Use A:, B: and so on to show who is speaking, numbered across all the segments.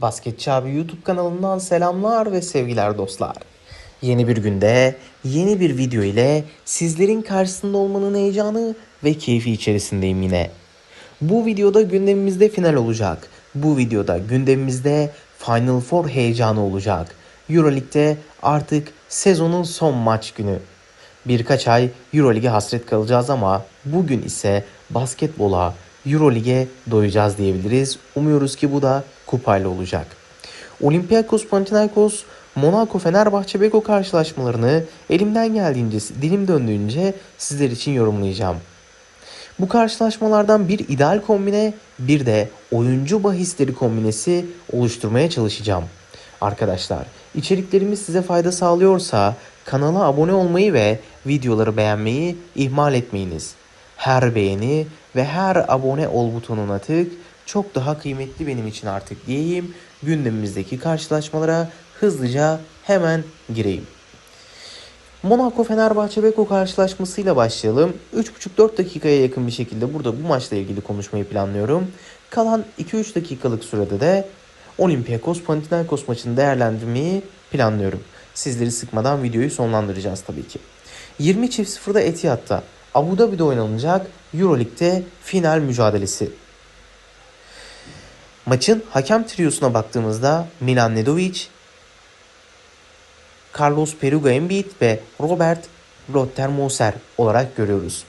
A: Basketçi abi YouTube kanalından selamlar ve sevgiler dostlar. Yeni bir günde yeni bir video ile sizlerin karşısında olmanın heyecanı ve keyfi içerisindeyim yine. Bu videoda gündemimizde final olacak. Bu videoda gündemimizde Final Four heyecanı olacak. Euroleague'de artık sezonun son maç günü. Birkaç ay Euroleague'e hasret kalacağız ama bugün ise basketbola, Euroleague'e doyacağız diyebiliriz. Umuyoruz ki bu da kupayla olacak. Olympiakos Panathinaikos Monaco Fenerbahçe Beko karşılaşmalarını elimden geldiğince, dilim döndüğünce sizler için yorumlayacağım. Bu karşılaşmalardan bir ideal kombine bir de oyuncu bahisleri kombinesi oluşturmaya çalışacağım. Arkadaşlar içeriklerimiz size fayda sağlıyorsa kanala abone olmayı ve videoları beğenmeyi ihmal etmeyiniz. Her beğeni ve her abone ol butonuna tık çok daha kıymetli benim için artık diyeyim. Gündemimizdeki karşılaşmalara hızlıca hemen gireyim. Monaco Fenerbahçe Beko karşılaşmasıyla başlayalım. 3,5-4 dakikaya yakın bir şekilde burada bu maçla ilgili konuşmayı planlıyorum. Kalan 2-3 dakikalık sürede de Olympiakos Panathinaikos maçını değerlendirmeyi planlıyorum. Sizleri sıkmadan videoyu sonlandıracağız tabii ki. 20 çift 0'da Etihad'da Abu Dhabi'de oynanacak Euroleague'de final mücadelesi. Maçın hakem triyosuna baktığımızda Milan Nedovic, Carlos Peruga Embiid ve Robert Lothar Moser olarak görüyoruz.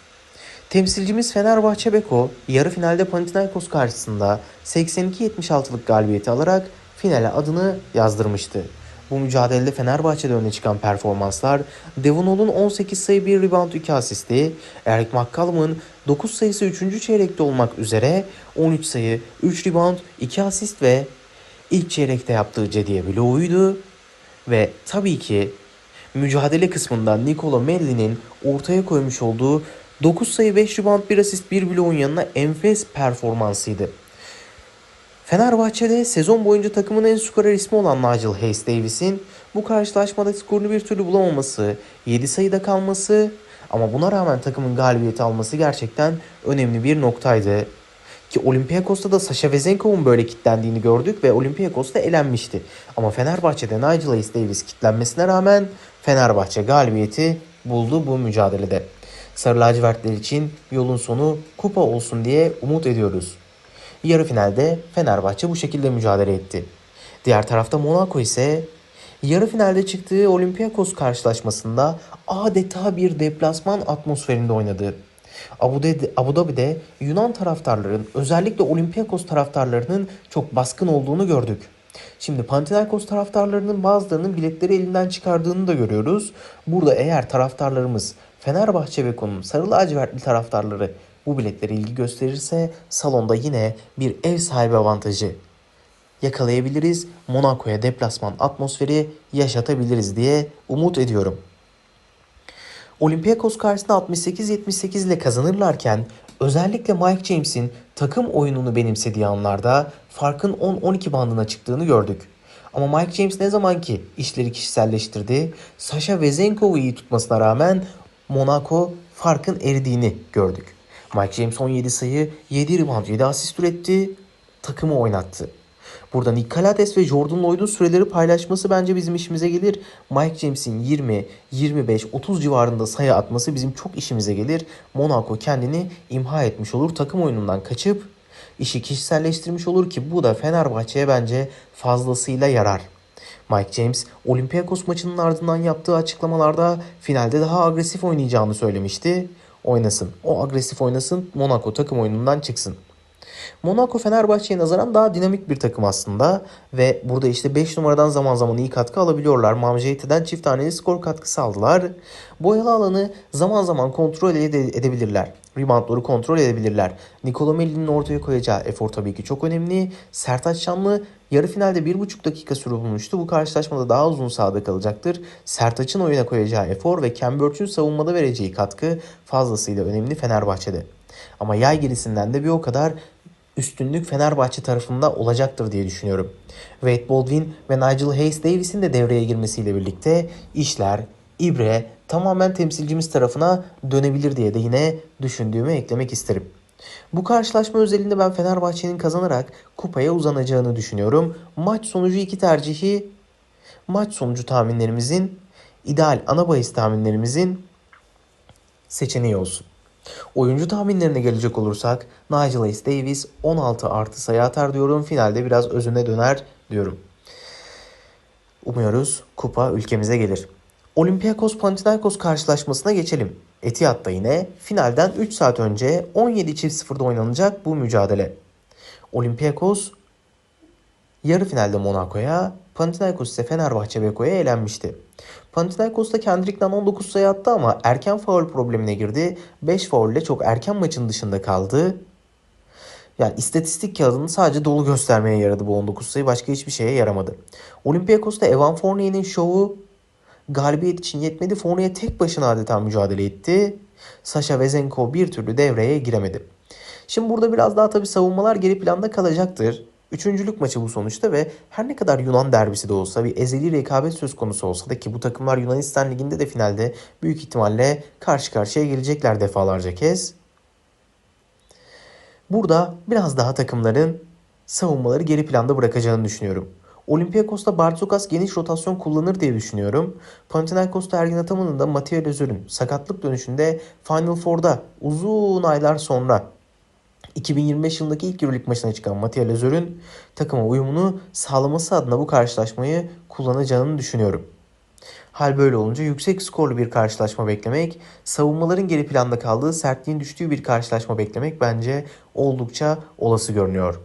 A: Temsilcimiz Fenerbahçe Beko yarı finalde Panathinaikos karşısında 82-76'lık galibiyeti alarak finale adını yazdırmıştı. Bu mücadelede Fenerbahçe'de öne çıkan performanslar Devon Hall'un 18 sayı 1 rebound 2 asisti, Eric McCallum'un 9 sayısı 3. çeyrekte olmak üzere 13 sayı 3 rebound 2 asist ve ilk çeyrekte yaptığı Cediye bloğuydu. Ve tabii ki mücadele kısmında Nikola Melli'nin ortaya koymuş olduğu 9 sayı 5 rebound 1 asist 1 bloğun yanına enfes performansıydı. Fenerbahçe'de sezon boyunca takımın en skorer ismi olan Nigel Hayes Davis'in bu karşılaşmada skorunu bir türlü bulamaması, 7 sayıda kalması ama buna rağmen takımın galibiyeti alması gerçekten önemli bir noktaydı. Ki Olympiakos'ta da Sasha Vezenkov'un böyle kitlendiğini gördük ve Olympiakos'ta elenmişti. Ama Fenerbahçe'de Nigel Hayes Davis kitlenmesine rağmen Fenerbahçe galibiyeti buldu bu mücadelede. Sarı lacivertler için yolun sonu kupa olsun diye umut ediyoruz. Yarı finalde Fenerbahçe bu şekilde mücadele etti. Diğer tarafta Monaco ise yarı finalde çıktığı Olympiakos karşılaşmasında adeta bir deplasman atmosferinde oynadı. Abu, Dhabi, Abu Dhabi'de Yunan taraftarların özellikle Olympiakos taraftarlarının çok baskın olduğunu gördük. Şimdi Panathinaikos taraftarlarının bazılarının biletleri elinden çıkardığını da görüyoruz. Burada eğer taraftarlarımız Fenerbahçe ve konum sarı lacivertli taraftarları bu biletlere ilgi gösterirse salonda yine bir ev sahibi avantajı yakalayabiliriz. Monaco'ya deplasman atmosferi yaşatabiliriz diye umut ediyorum. Olympiakos karşısında 68-78 ile kazanırlarken özellikle Mike James'in takım oyununu benimsediği anlarda farkın 10-12 bandına çıktığını gördük. Ama Mike James ne zaman ki işleri kişiselleştirdi, Sasha Vezenkov'u iyi tutmasına rağmen Monaco farkın eridiğini gördük. Mike James 17 sayı, 7 rebound, 7 asist üretti, takımı oynattı. Burada Nick Calates ve Jordan Lloyd'un süreleri paylaşması bence bizim işimize gelir. Mike James'in 20, 25, 30 civarında sayı atması bizim çok işimize gelir. Monaco kendini imha etmiş olur. Takım oyunundan kaçıp işi kişiselleştirmiş olur ki bu da Fenerbahçe'ye bence fazlasıyla yarar. Mike James Olympiakos maçının ardından yaptığı açıklamalarda finalde daha agresif oynayacağını söylemişti. Oynasın. O agresif oynasın. Monaco takım oyunundan çıksın. Monaco Fenerbahçe'ye nazaran daha dinamik bir takım aslında ve burada işte 5 numaradan zaman zaman iyi katkı alabiliyorlar. Mamjeyte'den çift taneli skor katkısı aldılar. Boyalı alanı zaman zaman kontrol ede- edebilirler. Reboundları kontrol edebilirler. Nikola Melli'nin ortaya koyacağı efor tabii ki çok önemli. Sertaç Şanlı yarı finalde 1,5 dakika süre bulmuştu. Bu karşılaşmada daha uzun sahada kalacaktır. Sertaç'ın oyuna koyacağı efor ve Burch'un savunmada vereceği katkı fazlasıyla önemli Fenerbahçe'de. Ama yay gerisinden de bir o kadar üstünlük Fenerbahçe tarafında olacaktır diye düşünüyorum. Wade Baldwin ve Nigel Hayes Davis'in de devreye girmesiyle birlikte işler, ibre tamamen temsilcimiz tarafına dönebilir diye de yine düşündüğümü eklemek isterim. Bu karşılaşma özelinde ben Fenerbahçe'nin kazanarak kupaya uzanacağını düşünüyorum. Maç sonucu iki tercihi maç sonucu tahminlerimizin ideal ana bahis tahminlerimizin seçeneği olsun. Oyuncu tahminlerine gelecek olursak Nigel Hayes Davis 16 artı sayı atar diyorum. Finalde biraz özüne döner diyorum. Umuyoruz kupa ülkemize gelir. Olympiakos Panathinaikos karşılaşmasına geçelim. Etihad'da yine finalden 3 saat önce 17.00'da oynanacak bu mücadele. Olympiakos yarı finalde Monaco'ya, Panathinaikos ise Fenerbahçe Beko'ya elenmişti. Panathinaikos da Kendrick'ten 19 sayı attı ama erken faul problemine girdi. 5 faul ile çok erken maçın dışında kaldı. Yani istatistik kağıdını sadece dolu göstermeye yaradı bu 19 sayı. Başka hiçbir şeye yaramadı. Olympiakos'ta Evan Fournier'in şovu galibiyet için yetmedi. Fournier tek başına adeta mücadele etti. Sasha Vezenko bir türlü devreye giremedi. Şimdi burada biraz daha tabii savunmalar geri planda kalacaktır. Üçüncülük maçı bu sonuçta ve her ne kadar Yunan derbisi de olsa bir ezeli rekabet söz konusu olsa da ki bu takımlar Yunanistan Ligi'nde de finalde büyük ihtimalle karşı karşıya gelecekler defalarca kez. Burada biraz daha takımların savunmaları geri planda bırakacağını düşünüyorum. Olympiakos'ta Bartokas geniş rotasyon kullanır diye düşünüyorum. Panathinaikos'ta Ergin Ataman'ın da Mattia Lezör'ün sakatlık dönüşünde Final Four'da uzun aylar sonra 2025 yılındaki ilk Euroleague maçına çıkan Mattia Lezör'ün takıma uyumunu sağlaması adına bu karşılaşmayı kullanacağını düşünüyorum. Hal böyle olunca yüksek skorlu bir karşılaşma beklemek, savunmaların geri planda kaldığı, sertliğin düştüğü bir karşılaşma beklemek bence oldukça olası görünüyor.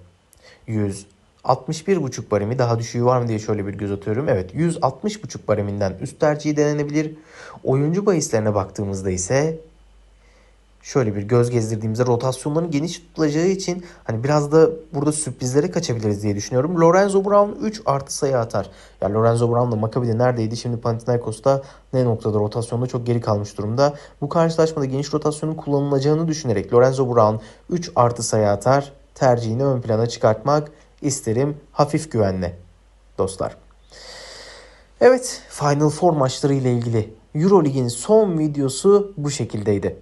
A: 100 61,5 baremi daha düşüğü var mı diye şöyle bir göz atıyorum. Evet 160,5 bareminden üst tercihi denenebilir. Oyuncu bahislerine baktığımızda ise şöyle bir göz gezdirdiğimizde rotasyonların geniş tutulacağı için hani biraz da burada sürprizlere kaçabiliriz diye düşünüyorum. Lorenzo Brown 3 artı sayı atar. Ya yani Lorenzo Brown da Maccabi'de neredeydi? Şimdi Panathinaikos'ta ne noktada rotasyonda çok geri kalmış durumda. Bu karşılaşmada geniş rotasyonun kullanılacağını düşünerek Lorenzo Brown 3 artı sayı atar. Tercihini ön plana çıkartmak isterim hafif güvenle dostlar. Evet Final Four maçları ile ilgili Eurolig'in son videosu bu şekildeydi.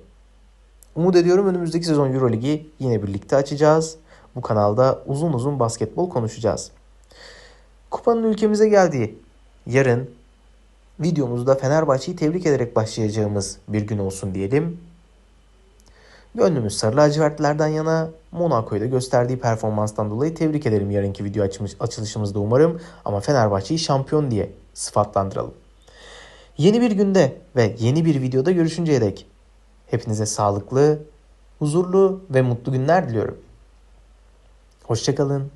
A: Umut ediyorum önümüzdeki sezon Euroligi yine birlikte açacağız. Bu kanalda uzun uzun basketbol konuşacağız. Kupanın ülkemize geldiği yarın videomuzda Fenerbahçe'yi tebrik ederek başlayacağımız bir gün olsun diyelim. Gönlümüz sarı lacivertlerden yana Monaco'yu da gösterdiği performanstan dolayı tebrik ederim yarınki video açmış, açılışımızda umarım. Ama Fenerbahçe'yi şampiyon diye sıfatlandıralım. Yeni bir günde ve yeni bir videoda görüşünceye dek hepinize sağlıklı, huzurlu ve mutlu günler diliyorum. Hoşçakalın.